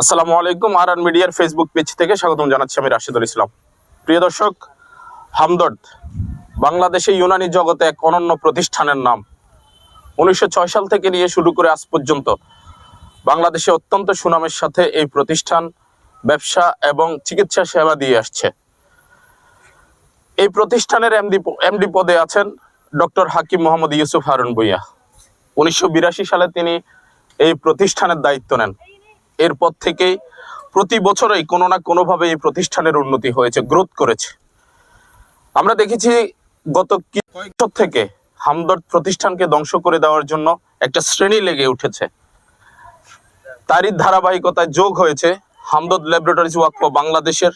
আসসালামু আলাইকুম আর মিডিয়ার ফেসবুক পেজ থেকে স্বাগতম জানাচ্ছি আমি রাশিদুল ইসলাম। প্রিয় দর্শক, হামদর্দ, বাংলাদেশে ইউনানি জগতে এক অনন্য প্রতিষ্ঠানের নাম। উনিশশো ছয় সাল থেকে নিয়ে শুরু করে আজ পর্যন্ত বাংলাদেশে অত্যন্ত সুনামের সাথে এই প্রতিষ্ঠান, ব্যবসা এবং চিকিৎসা সেবা দিয়ে আসছে। এই প্রতিষ্ঠানের এমডি এমডি পদে আছেন ডক্টর হাকিম মোহাম্মদ ইউসুফ হারুন ভুইয়া। উনিশশো বিরাশি সালে তিনি এই প্রতিষ্ঠানের দায়িত্ব নেন। এরপর থেকেই প্রতি বছরই কোনো না কোনোভাবে এই প্রতিষ্ঠানের উন্নতি হয়েছে গ্রোথ করেছে। আমরা দেখেছি গত কয়েক থেকে হামদর্দ প্রতিষ্ঠানকে ধ্বংস করে দেওয়ার জন্য একটা শ্রেণি লেগে উঠেছে। তারই ধারাবাহিকতায় যোগ হয়েছে হামদর্দ ল্যাবরেটরিজ ওয়াকফ বাংলাদেশের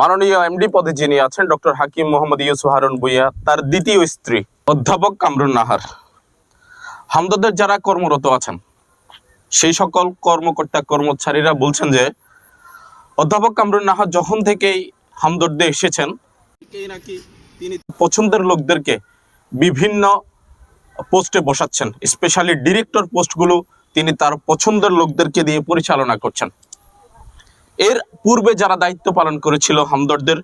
মাননীয় এমডি পদে যিনি আছেন, ডক্টর হাকিম মোহাম্মদ ইউসুফ হারুন ভুইয়া, তার দ্বিতীয় স্ত্রী অধ্যাপক কামরুন নাহার। হামদর্দের যারা কর্মরত আছেন সেই সকল কর্মকর্তা কর্মচারীরা বলছেন যে অধ্যাপক কামরুন নাহার যখন থেকেই হামদর্দে এসেছেন নাকি তিনি পছন্দের লোকদেরকে বিভিন্ন পোস্টে বসাচ্ছেন। স্পেশালি ডিরেক্টর পোস্টগুলো তিনি তার পছন্দের লোকদেরকে দিয়ে পরিচালনা করছেন। এর পূর্বে যারা দায়িত্ব পালন করেছিল হামদর্দের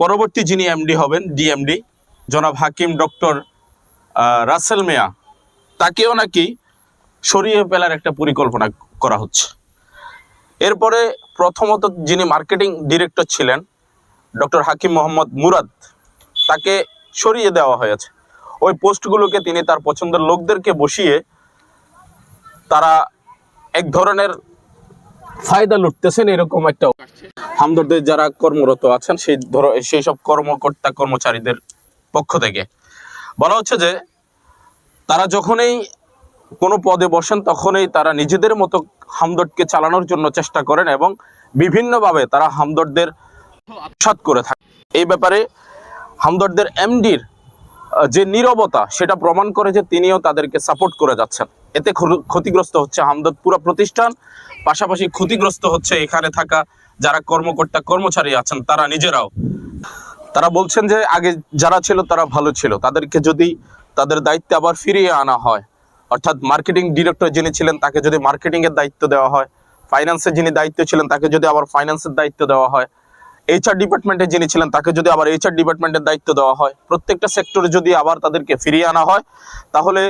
পরবর্তী যিনি এমডি হবেন ডিএমডি জনাব হাকিম ডক্টর রাসেল মিয়া তাকেও নাকি সরিয়ে ফেলার একটা পরিকল্পনা করা হচ্ছে। এরপরে প্রথমত যিনি মার্কেটিং ডিরেক্টর ছিলেন, ডক্টর হাকিম মোহাম্মদ মুরাদ, তাকে সরিয়ে দেওয়া হয়েছে। ওই পোস্টগুলোকে তিনি তার পছন্দের লোকদেরকে বসিয়ে তারা এক ধরনের ফায়দা লুটতেছেন এরকম একটা হামদর্দের যারা কর্মরত আছেন, সেই ধর, সেই সব কর্মকর্তা কর্মচারীদের পক্ষ থেকে। বলা হচ্ছে যে, তারা যখনই কোনো পদে বসেন তখনই তারা নিজেদের মতো হামদর্দকে চালানোর জন্য চেষ্টা করেন এবং বিভিন্নভাবে তারা হামদর্দের আত্মসাৎ করে থাকে এই ব্যাপারে হামদর্দের এমডির যে নীরবতা, সেটা প্রমাণ করে যে তিনিও তাদেরকে সাপোর্ট করে যাচ্ছেন। এতে ক্ষতিগ্রস্ত হচ্ছে হামদর্দ পুরো প্রতিষ্ঠান, পাশাপাশি ক্ষতিগ্রস্ত হচ্ছে এখানে থাকা যারা কর্মকর্তা, কর্মচারী আছেন, তারা নিজেরাও। তারা বলছেন যে আগে যারা ছিল তারা ভালো ছিল। তাদেরকে যদি তাদের দায়িত্বে আবার ফিরিয়ে আনা হয় অর্থাৎ মার্কেটিং ডিরেক্টর যিনি ছিলেন, তাকে যদি মার্কেটিং এর দায়িত্ব দেওয়া হয় ফাইন্যান্সের যিনি দায়িত্ব ছিলেন, তাকে যদি আবার ফাইন্যান্সের দায়িত্ব দেওয়া হয় এইচআর ডিপার্টমেন্টে যিনি ছিলেন, তাকে যদি আবার এইচআর ডিপার্টমেন্টের দায়িত্ব দেওয়া হয়, প্রত্যেকটা সেক্টরে যদি আবার তাদেরকে ফিরিয়ে আনা হয়, তাহলে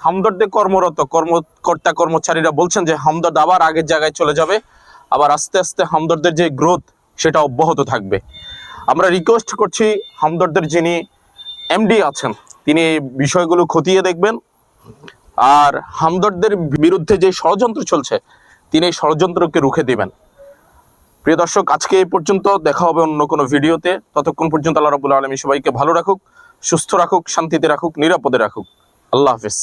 হামদর্দে কর্মরত কর্মকর্তা কর্মচারীরা বলছেন যে হামদর্দ আবার আগের জায়গায় চলে যাবে, আবার আস্তে আস্তে হামদর্দের যে গ্রোথ সেটা অব্যাহত থাকবে। আমরা রিকোয়েস্ট করছি হামদর্দের যিনি এমডি আছেন, তিনি এই বিষয়গুলো খতিয়ে দেখবেন। আর হামদর্দের বিরুদ্ধে যে ষড়যন্ত্র চলছে, তিনি এই ষড়যন্ত্রকে রুখে দিবেন। প্রিয় দর্শক, আজকে এই পর্যন্ত দেখা হবে অন্য কোনো ভিডিওতে। ততক্ষণ পর্যন্ত আল্লাহ রাবুল আলমী সবাইকে ভালো রাখুক, সুস্থ রাখুক, শান্তিতে রাখুক, নিরাপদে রাখুক। আল্লাহ হাফিজ।